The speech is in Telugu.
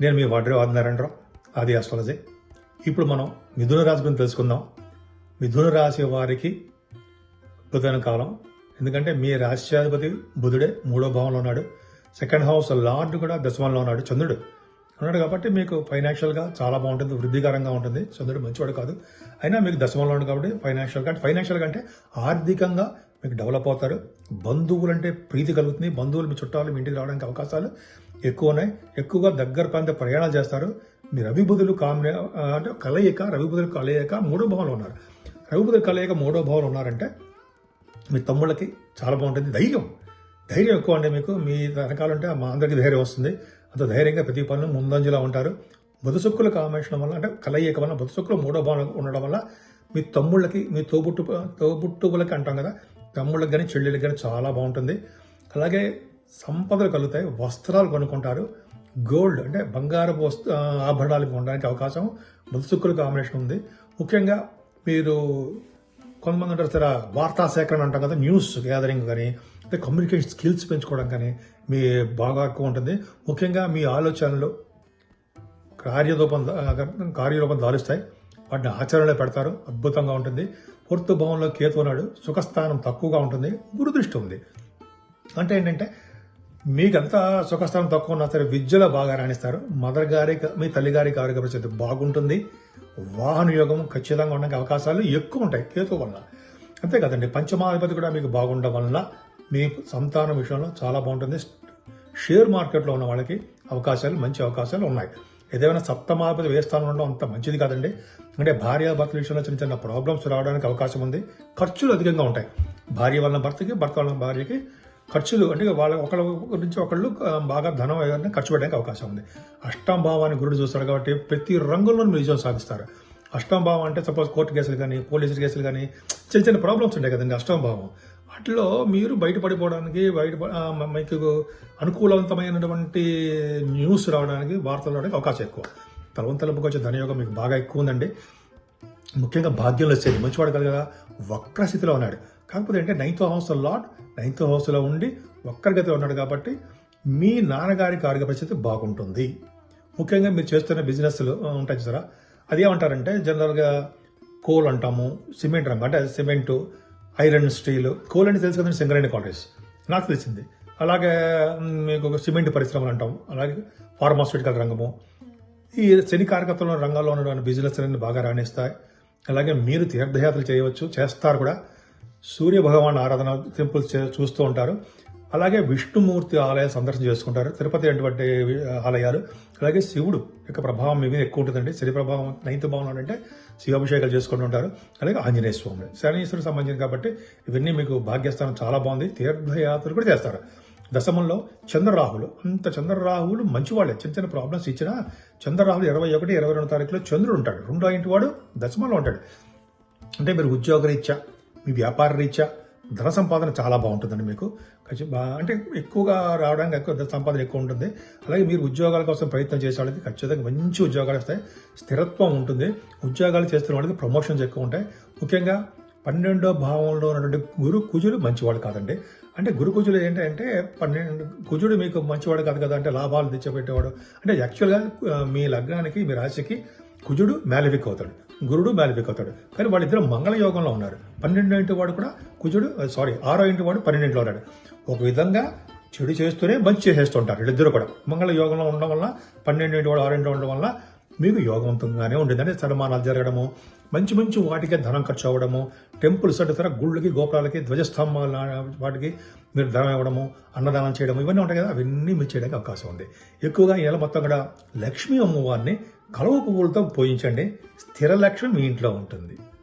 నేను మీ వాడ్రే ఆదినారాయణరావు అది ఆస్ట్రాలజీ ఇప్పుడు మనం మిథున రాశి గురించి తెలుసుకుందాం. మిథున రాశి వారికి అద్భుతమైన కాలం. ఎందుకంటే మీ రాష్ట్రాధిపతి బుధుడే మూడో భావంలో ఉన్నాడు. సెకండ్ హౌస్ లార్డ్ కూడా దశమంలో ఉన్నాడు. చంద్రుడు ఉన్నాడు కాబట్టి మీకు ఫైనాన్షియల్గా చాలా బాగుంటుంది వృద్ధికరంగా ఉంటుంది. చంద్రుడు మంచివాడు కాదు. అయినా మీకు దశమంలో ఉన్నాడు కాబట్టి ఫైనాన్షియల్గా అంటే ఫైనాన్షియల్గా అంటే ఆర్థికంగా మీకు డెవలప్ అవుతారు. బంధువులంటే ప్రీతి కలుగుతుంది. బంధువులు మీ చుట్టాలు మీ ఇంటికి రావడానికి అవకాశాలు ఎక్కువ ఉన్నాయి ఎక్కువగా దగ్గర ప్రాంత ప్రయాణాలు చేస్తారు. మీ రవిబుధులు కామె అంటే కలయిక రవిబుధులు కలయిక మూడో భావంలో ఉన్నారు. రవిబుధులు కలయిక మూడో భావంలో ఉన్నారంటే మీ తమ్ముళ్ళకి చాలా బాగుంటుంది. ధైర్యం. ధైర్యం ఎక్కువ అండి మీకు. మీ వెనకాల ఉంటే మా అందరికీ ధైర్యం వస్తుంది. అంత ధైర్యంగా ప్రతి పనులు ముందంజలా ఉంటారు. బుధసుక్కుల కామేషణం వల్ల అంటే కలయిక వల్ల బుధసుక్కులు మూడో భావన ఉండడం వల్ల మీ తమ్ముళ్ళకి మీ తోబుట్టు తోబుట్టువులకి అంటాం కదా తమ్ముళ్ళకి కానీ చెల్లెళ్ళకి కానీ చాలా బాగుంటుంది. అలాగే సంపదలు కలుగుతాయి. వస్త్రాలు కొనుక్కుంటారు. గోల్డ్ అంటే బంగారపు వస్తు ఆభరణాలు కొనడానికి అవకాశం. బుధసుక్కుల కాంబినేషన్ ఉంది. ముఖ్యంగా మీరు కొంతమంది ఉంటారు సరే వార్తా సేకరణ అంటాం కదా న్యూస్ గ్యాదరింగ్ కానీ అంటే కమ్యూనికేషన్ స్కిల్స్ పెంచుకోవడం కానీ మీ బాగా ఎక్కువ ఉంటుంది. ముఖ్యంగా మీ ఆలోచనలు కార్యరూపం కార్యరూపం దాలుస్తాయి వాటిని ఆచరణలో పెడతారు. అద్భుతంగా ఉంటుంది. పూర్తి భావంలో కేతు ఉన్నాడు. సుఖస్థానం తక్కువగా ఉంటుంది. గురుదృష్టి ఉంది. అంటే ఏంటంటే మీకంతా సుఖస్థానం తక్కువ ఉన్నా సరే విద్యలో బాగా రాణిస్తారు. మదర్ గారి మీ తల్లి గారికి ఆరోగ్య పరిస్థితి బాగుంటుంది. వాహన యోగం ఖచ్చితంగా ఉండడానికి అవకాశాలు ఎక్కువ ఉంటాయి కేతు వల్ల అంతే కదండి. పంచమాధిపతి కూడా మీకు బాగుండడం వల్ల మీ సంతానం విషయంలో చాలా బాగుంటుంది. షేర్ మార్కెట్లో ఉన్న వాళ్ళకి అవకాశాలు మంచి అవకాశాలు ఉన్నాయి. ఏదైనా సప్తమాధిపతి వేరే స్థానంలో ఉండడం అంత మంచిది కాదండి. అంటే భార్య భర్తల విషయంలో చిన్న చిన్న ప్రాబ్లమ్స్ రావడానికి అవకాశం ఉంది. ఖర్చులు అధికంగా ఉంటాయి. భార్య వలన భర్తకి భర్త వలన భార్యకి ఖర్చులు అంటే వాళ్ళ ఒకళ్ళ గురించి ఒకళ్ళు బాగా ధనం ఏదైనా ఖర్చు పెట్టడానికి అవకాశం ఉంది. అష్టం భావాన్ని గురుడు చూస్తారు కాబట్టి ప్రతి రంగంలో విజయం సాధిస్తారు. అష్టం భావం అంటే సపోజ్ కోర్టు కేసులు కానీ పోలీసు కేసులు కానీ చిన్న చిన్న ప్రాబ్లమ్స్ ఉంటాయి కదండి అష్టం భావం వాటిలో మీరు బయటపడిపోవడానికి బయట మీకు అనుకూలవంతమైనటువంటి న్యూస్ రావడానికి వార్తలు రావడానికి అవకాశం ఎక్కువ. తలవంతలపుకి వచ్చే ధనయోగం మీకు బాగా ఎక్కువ ఉందండి. ముఖ్యంగా భాగ్యంలో వచ్చేది మంచివాడు కాదు కదా వక్ర స్థితిలో ఉన్నాడు. కాకపోతే అంటే నైన్త్ హౌస్ లాట్ నైన్త్ హౌస్లో ఉండి వక్రగతిలో ఉన్నాడు కాబట్టి మీ నాన్నగారికి ఆరోగ్య పరిస్థితి బాగుంటుంది. ముఖ్యంగా మీరు చేస్తున్న బిజినెస్లు ఉంటాయి చూసారా? అది ఏమంటారంటే జనరల్గా కోల్ అంటాము సిమెంట్ రంగు అంటే సిమెంటు ఐరన్ స్టీల్ కోల్ అంటే తెలుసు కదండి సింగరేణి కాలేజ్. నాకు తెలిసింది. అలాగే మీకు ఒక సిమెంట్ పరిశ్రమలు అంటాం. అలాగే ఫార్మాస్యూటికల్ రంగము. ఈ శని కార్యకర్తల రంగాల్లో ఉన్న బిజినెస్ అనేది బాగా రాణిస్తాయి. అలాగే మీరు తీర్థయాత్రలు చేయవచ్చు చేస్తారు కూడా. సూర్య భగవాన్ ఆరాధన టెంపుల్స్ చే- చూస్తూ ఉంటారు. అలాగే విష్ణుమూర్తి ఆలయ సందర్శన చేసుకుంటారు. తిరుపతి అటువంటి ఆలయాలు. అలాగే శివుడు యొక్క ప్రభావం మీ మీద ఎక్కువ ఉంటుందండి. శని ప్రభావం నైన్త్ భావంలో అంటే శివాభిషేకాలు చేసుకుంటూ ఉంటారు. అలాగే ఆంజనేయ స్వామి శనీశ్వరుడు సంబంధించి కాబట్టి ఇవన్నీ మీకు భాగ్యస్థానం చాలా బాగుంది. తీర్థయాత్రలు కూడా చేస్తారు. దశమంలో చంద్రరాహులు. అంత చంద్రరాహులు మంచివాళ్ళే. చిన్న చిన్న ప్రాబ్లమ్స్ ఇచ్చినా చంద్రరాహులు ఇరవై ఒకటి ఇరవై రెండు తారీఖులో చంద్రుడు ఉంటాడు. రెండో ఇంటి వాడు దశమంలో ఉంటాడు. అంటే మీరు ఉద్యోగ రీత్యా మీ వ్యాపార రీత్యా ధన సంపాదన చాలా బాగుంటుందండి మీకు. ఖచ్చితంగా అంటే ఎక్కువగా రావడానికి ఎక్కువ ధన సంపాదన ఎక్కువ ఉంటుంది. అలాగే మీరు ఉద్యోగాల కోసం ప్రయత్నం చేసే వాళ్ళకి ఖచ్చితంగా మంచి ఉద్యోగాలు వస్తాయి. స్థిరత్వం ఉంటుంది. ఉద్యోగాలు చేస్తున్న వాళ్ళకి ప్రమోషన్స్ ఎక్కువ ఉంటాయి. ముఖ్యంగా పన్నెండో భావంలో ఉన్నటువంటి గురు కుజులు మంచివాడు కాదండి. అంటే గురు కుజులు ఏంటంటే పన్నెండు కుజుడు మీకు మంచివాడు కాదు కదా అంటే లాభాలు తెచ్చిపెట్టేవాడు. అంటే యాక్చువల్గా మీ లగ్నానికి మీ రాశికి కుజుడు మేలవిక్ అవుతాడు గురుడు మేలవిక్ అవుతాడు. కానీ వాళ్ళిద్దరు మంగళ యోగంలో ఉన్నారు. పన్నెండో ఇంటి వాడు కూడా కుజుడు సారీ ఆరో ఇంటి వాడు పన్నెండింటిలో ఉన్నాడు. ఒక విధంగా చెడు చేస్తూనే మంచి చేసేస్తుంటారు వీళ్ళిద్దరూ కూడా. మంగళ యోగంలో ఉండడం వల్ల పన్నెండింటి వాడు ఆరింటి ఉండడం వల్ల మీకు యోగవంతంగానే ఉంటుంది అంటే సన్మానాలు జరగడము మంచి మంచి వాటికే ధనం ఖర్చు అవ్వడము టెంపుల్స్ అంటే సరే గుళ్ళకి గోపురాలకి ధ్వజస్తంభాలు వాటికి మీరు ధనం ఇవ్వడము అన్నదానం చేయడం ఇవన్నీ ఉంటాయి కదా అవన్నీ మీరు చేయడానికి అవకాశం ఉంది. ఎక్కువగా ఈ నెల మొత్తం కూడా లక్ష్మీ అమ్మవారిని కలువ పువ్వులతో పూజించండి. స్థిర లక్ష్మి మీ ఇంట్లో ఉంటుంది.